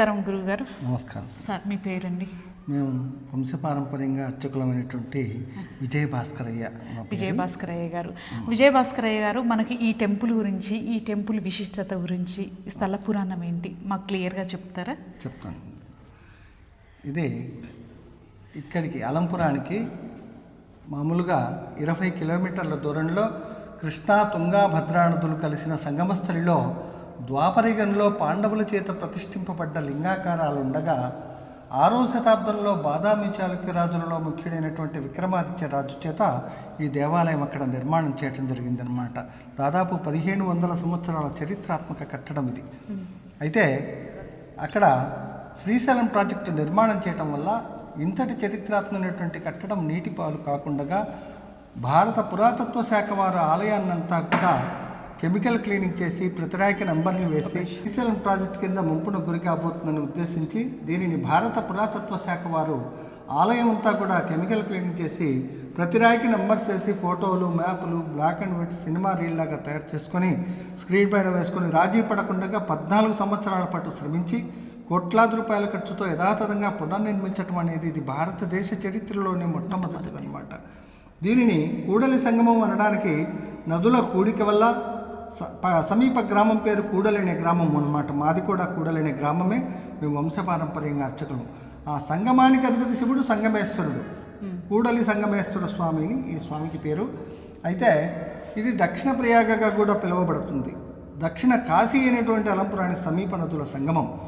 నమస్కారం గురుగారు. నమస్కారం. సార్ మీ పేరండి? మేము వంశపారంపర్యంగా అర్చకులమైనటువంటి విజయ భాస్కరయ్య. విజయ భాస్కరయ్య గారు. విజయ భాస్కరయ్య గారు మనకి ఈ టెంపుల్ గురించి ఈ టెంపుల్ విశిష్టత గురించి స్థల పురాణం ఏంటి? మాకు క్లియర్గా చెప్తారా? చెప్తాను. ఇది ఇక్కడికి అలంపురానికి మామూలుగా ఇరవై కిలోమీటర్ల దూరంలో కృష్ణా తుంగా భద్రా నదులు కలిసిన సంగమస్థలిలో ద్వాపరిగంలో పాండవుల చేత ప్రతిష్ఠింపబడ్డ లింగాకారాలు ఉండగా ఆరో శతాబ్దంలో బాదామి చాళుక్య రాజులలో ముఖ్యుడైనటువంటి విక్రమాదిత్య రాజు చేత ఈ దేవాలయం అక్కడ నిర్మాణం చేయటం జరిగిందనమాట దాదాపు పదిహేను వందల సంవత్సరాల చరిత్రాత్మక కట్టడం ఇది. అయితే అక్కడ శ్రీశైలం ప్రాజెక్టు నిర్మాణం చేయటం వల్ల ఇంతటి చరిత్రాత్మకమైనటువంటి కట్టడం నీటి పాలు కాకుండా భారత పురాతత్వ శాఖ వారు ఆలయాన్నంతా కూడా కెమికల్ క్లీనింగ్ చేసి ప్రతిరాయక నంబర్ని వేసి శ్రీశైలం ప్రాజెక్ట్ కింద ముంపును గురి కాబోతుందని ఉద్దేశించి దీనిని భారత పురాతత్వ శాఖ వారు ఆలయం అంతా కూడా కెమికల్ క్లీనింగ్ చేసి ప్రతిరాయికి నంబర్స్ వేసి ఫోటోలు మ్యాపులు black and white cinema reel లాగా తయారు చేసుకొని స్క్రీన్ పైన వేసుకొని రాజీ పడకుండా పద్నాలుగు సంవత్సరాల పాటు శ్రమించి కోట్లాది రూపాయల ఖర్చుతో యథాతథంగా పునర్నిర్మించడం అనేది ఇది భారతదేశ చరిత్రలోనే మొట్టమొదటిదన్నమాట. దీనిని కూడలి సంగమం అనడానికి నదుల కూడిక వల్ల సమీప గ్రామం పేరు కూడలనే గ్రామం అన్నమాట. మాది కూడా కూడలనే గ్రామమే. మేము వంశపారంపర్యంగా అర్చకులు. ఆ సంగమానికి అధిపతి శివుడు సంగమేశ్వరుడు. కూడలి సంగమేశ్వర స్వామిని ఈ స్వామికి పేరు. అయితే ఇది దక్షిణ ప్రయాగగా కూడా పిలువబడుతుంది. దక్షిణ కాశీ అయినటువంటి అలంపురాని సమీప నదుల సంగమం.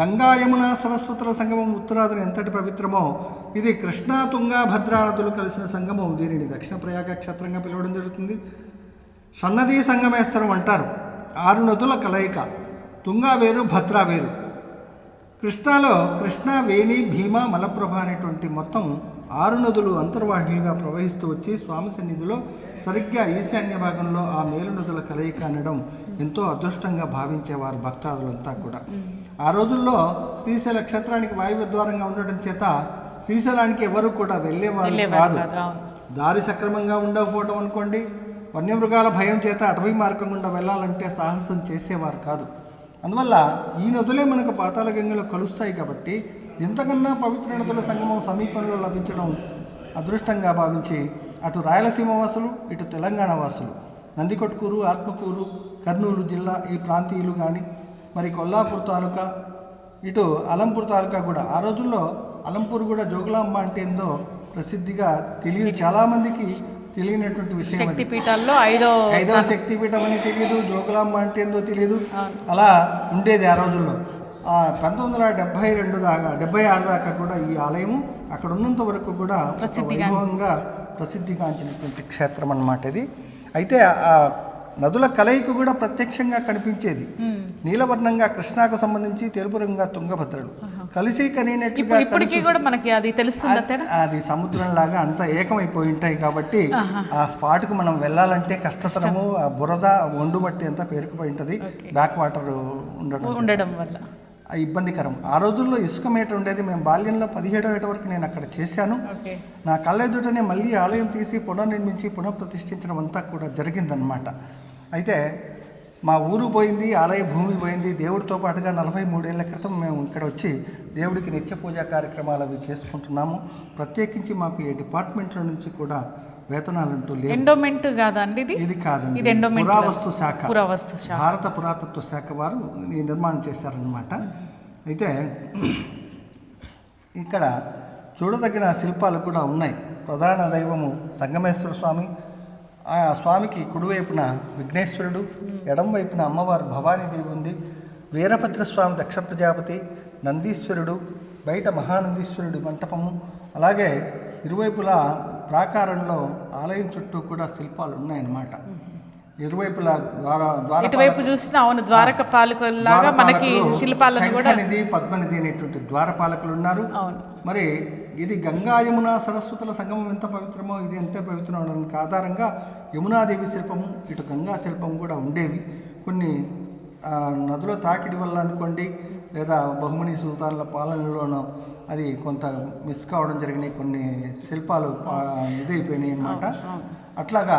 గంగా యమున సరస్వతుల సంగమం ఉత్తరాదిన ఎంతటి పవిత్రమో ఇది కృష్ణా తుంగా భద్రా నదులు కలిసిన సంగమం. దీనిని దక్షిణ ప్రయాగ క్షేత్రంగా పిలవడం జరుగుతుంది. సన్నది సంగమేశ్వరం అంటారు. ఆరు నదుల కలయిక. తుంగా వేరు భద్రా వేరు కృష్ణాలో కృష్ణ వేణి భీమ మలప్రభ అనేటువంటి మొత్తం ఆరు నదులు అంతర్వాహినిగా ప్రవహిస్తూ వచ్చి స్వామి సన్నిధిలో సరిగ్గా ఈశాన్య భాగంలో ఆ మేలు నదుల కలయిక అనడం ఎంతో అదృష్టంగా భావించేవారు భక్తాదులంతా కూడా. ఆ రోజుల్లో శ్రీశైల క్షేత్రానికి వాయువ్య ద్వారంగా ఉండటం చేత శ్రీశైలానికి ఎవరు కూడా వెళ్ళేవారు వెళ్ళేవారు కాదు. దారి సక్రమంగా ఉండకపోవడం అనుకోండి వన్యమృగాల భయం చేత అటవీ మార్గం గుండా వెళ్ళాలంటే సాహసం చేసేవారు కాదు. అందువల్ల ఈ నదులే మనకు పాతాళ గంగలో కలుస్తాయి కాబట్టి ఎంతకన్నా పవిత్ర నదుల సంగమం సమీపంలో లభించడం అదృష్టంగా భావించి అటు రాయలసీమ వాసులు ఇటు తెలంగాణ వాసులు. నందికొట్కూరు ఆత్మకూరు కర్నూలు జిల్లా ఈ ప్రాంతీయులు కానీ మరి కొల్లాపూర్ తాలూకా ఇటు అలంపూర్ తాలూకా కూడా. ఆ రోజుల్లో అలంపూర్ కూడా జోగులాంబ అంటే ఏందో ప్రసిద్ధిగా తెలియదు. చాలామందికి తెలియనటువంటి విషయం అది. శక్తి పీఠాల్లో ఐదో ఐదవ శక్తిపీఠం అని తెలియదు జోగులాంబ అంటే ఏందో తెలియదు అలా ఉండేది ఆ రోజుల్లో. ఆ పంతొమ్మిది వందల డెబ్బై రెండు దాకా డెబ్బై ఆరు దాకా కూడా ఈ ఆలయము అక్కడ ఉన్నంత వరకు కూడా ప్రసిద్ధిగా- వైభవంగా ప్రసిద్ధిగాంచినటువంటి క్షేత్రం అన్నమాట ఇది. అయితే ఆ నదుల కలయిక కూడా ప్రత్యక్షంగా కనిపించేది. నీలవర్ణంగా కృష్ణాకు సంబంధించి తెలుపు రంగుగా తుంగభద్రలు కలిసి కనినట్లుగా అది సముద్రం లాగా అంత ఏకమైపోయి ఉంటాయి కాబట్టి ఆ స్పాట్కు మనం వెళ్ళాలంటే కష్టతరము ఆ బురద ఒండు మట్టి అంతా పేరుకుపోయి ఉంటుంది. బ్యాక్ వాటర్ ఉండటం ఉండడం వల్ల. ఇబ్బందికరం. ఆ రోజుల్లో ఇసుక మేట ఉండేది. మేము బాల్యంలో పదిహేడో ఏట వరకు నేను అక్కడ చేశాను. నా కళ్ళెదుటనే మళ్ళీ ఆలయం తీసి పునర్నిర్మించి పునఃప్రతిష్ఠించడం అంతా కూడా జరిగిందనమాట అయితే మా ఊరు పోయింది ఆలయ భూమి పోయింది. దేవుడితో పాటుగా నలభై మూడేళ్ళ క్రితం మేము ఇక్కడ వచ్చి దేవుడికి నిత్య పూజా కార్యక్రమాలు అవి చేసుకుంటున్నాము. ప్రత్యేకించి మాకు ఏ డిపార్ట్మెంట్ల నుంచి కూడా వేతనాలంటూ లేవు. ఎండోమెంట్ కాదా అండి ఇది. ఇది కాదండి. ఇది ఎండోమెంట్ పురావస్తు శాఖ. పురావస్తు శాఖ. భారత పురాతత్వ శాఖ వారు నిర్మాణం చేశారనమాట అయితే ఇక్కడ చూడదగిన శిల్పాలు కూడా ఉన్నాయి. ప్రధాన దైవము సంగమేశ్వర స్వామి ఆ స్వామికి కుడివైపున విఘ్నేశ్వరుడు ఎడం వైపున అమ్మవారు భవానీదేవి ఉంది. వీరభద్ర స్వామి దక్ష ప్రజాపతి నందీశ్వరుడు బయట మహానందీశ్వరుడి మంటపము అలాగే ఇరువైపులా ప్రాకారంలో ఆలయం చుట్టూ కూడా శిల్పాలు ఉన్నాయన్నమాట. ఇరువైపులా ద్వార ద్వార ఇటువైపు చూసినా అవును ద్వారక మనకి శిల్పాలను కూడా శంఖనిధి పద్మనిధి అనేటువంటి ద్వారపాలకులు ఉన్నారు. మరి ఇది గంగా యమున సరస్వతుల సంగమం ఎంత పవిత్రమో ఇది ఎంత పవిత్రమో అనడానికి ఆధారంగా యమునాదేవి శిల్పము ఇటు గంగా శిల్పం కూడా ఉండేవి. కొన్ని నదుల తాకిడి వల్ల అనుకోండి లేదా బహుమని సుల్తాన్ల పాలనలోనో అది కొంత మిస్ కావడం జరిగినాయి కొన్ని శిల్పాలు ఇదైపోయినాయి అన్నమాట. అట్లాగా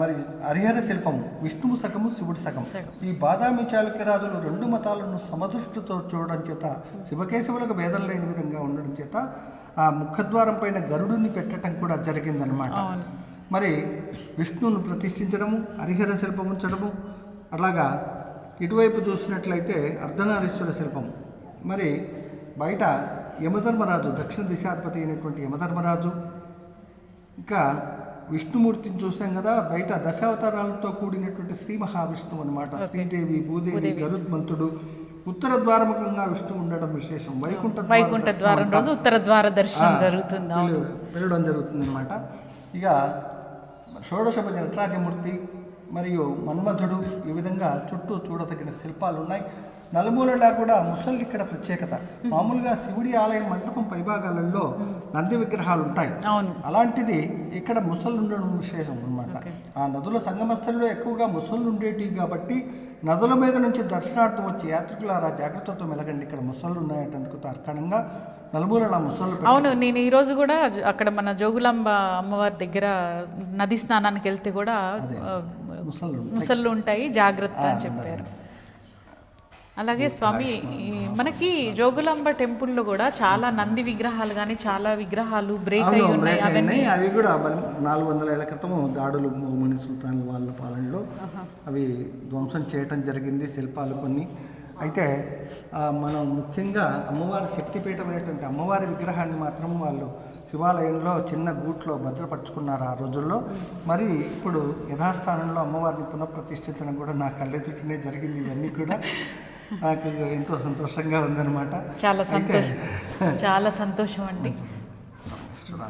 మరి హరిహర శిల్పము విష్ణువు సగము శివుడు సగం. ఈ బాదామి చాళుక్య రాజులు రెండు మతాలను సమదృష్టితో చూడడం చేత శివకేశవులకు భేదం లేని విధంగా ఉండడం చేత ఆ ముఖద్వారం పైన గరుడుని పెట్టడం కూడా జరిగిందనమాట మరి విష్ణువును ప్రతిష్ఠించడము హరిహర శిల్పం ఉంచడము అలాగా ఇటువైపు చూసినట్లయితే అర్ధనారీశ్వర శిల్పం. మరి బయట యమధర్మరాజు దక్షిణ దిశాధిపతి అయినటువంటి యమధర్మరాజు ఇంకా విష్ణుమూర్తిని చూసాం కదా బయట దశావతారాలతో కూడినటువంటి శ్రీ మహావిష్ణువు అనమాట శ్రీదేవి భూదేవి. గరుత్మంతుడు. ఉత్తర ద్వారముఖంగా విష్ణువు ఉండడం విశేషం. వైకుంఠ ద్వార వైకుంఠ ద్వారం. రోజు ఉత్తర ద్వార దర్శనం జరుగుతుంది. వెళ్ళడం జరుగుతుంది అనమాట ఇక షోడశభజ నటరాజమూర్తి మరియు మన్మధుడు ఈ విధంగా చుట్టూ చూడదగిన శిల్పాలు ఉన్నాయి నలుమూలలా కూడా ముసళ్ళు ఇక్కడ ప్రత్యేకత. మామూలుగా శివుడి ఆలయం మంటపం పైభాగాలలో నంది విగ్రహాలు ఉంటాయి అవును. అలాంటిది ఇక్కడ ముసళ్ళు ఉండడం విశేషం అనమాట. ఆ నదుల సంగమస్థల్లో ఎక్కువగా ముసళ్ళు ఉండేటివి కాబట్టి నదుల మీద నుంచి దర్శనార్థం వచ్చే యాత్రికులారా జాగ్రత్తతో మెలగండి. ఇక్కడ ముసళ్ళు ఉన్నాయటందుకు తార్కాణంగా నలుమూలలా ముసళ్ళు పెట్టారు. అవును నేను ఈ రోజు కూడా అక్కడ మన జోగులాంబ అమ్మవారి దగ్గర నది స్నానానికి వెళ్తే కూడా ముసళ్ళు ఉంటాయి. ముసళ్ళు ఉంటాయి జాగ్రత్త అని చెప్పారు. అలాగే స్వామి మనకి జోగులాంబ టెంపుల్లో కూడా చాలా నంది విగ్రహాలు కానీ చాలా విగ్రహాలు బ్రేక్ అయి ఉన్నాయి. అవన్నీ. అవి కూడా నాలుగు వందల ఏళ్ళ క్రితం దాడులు మొహమ్మద్ సుల్తాన్ వాళ్ళ పాలనలో అవి ధ్వంసం చేయటం జరిగింది శిల్పాలు కొన్ని. అయితే మనం ముఖ్యంగా అమ్మవారి శక్తిపీఠమైనటువంటి అమ్మవారి విగ్రహాన్ని మాత్రం వాళ్ళు శివాలయంలో చిన్న గూట్లో భద్రపరుచుకున్నారు ఆ రోజుల్లో. మరి ఇప్పుడు యథాస్థానంలో అమ్మవారిని పునఃప్రతిష్ఠించడం కూడా నా కళ్ళెదుటినే జరిగింది ఇవన్నీ కూడా. నాకు ఎంతో సంతోషంగా ఉందన్నమాట. చాలా సంతోషం. చాలా సంతోషం అండి.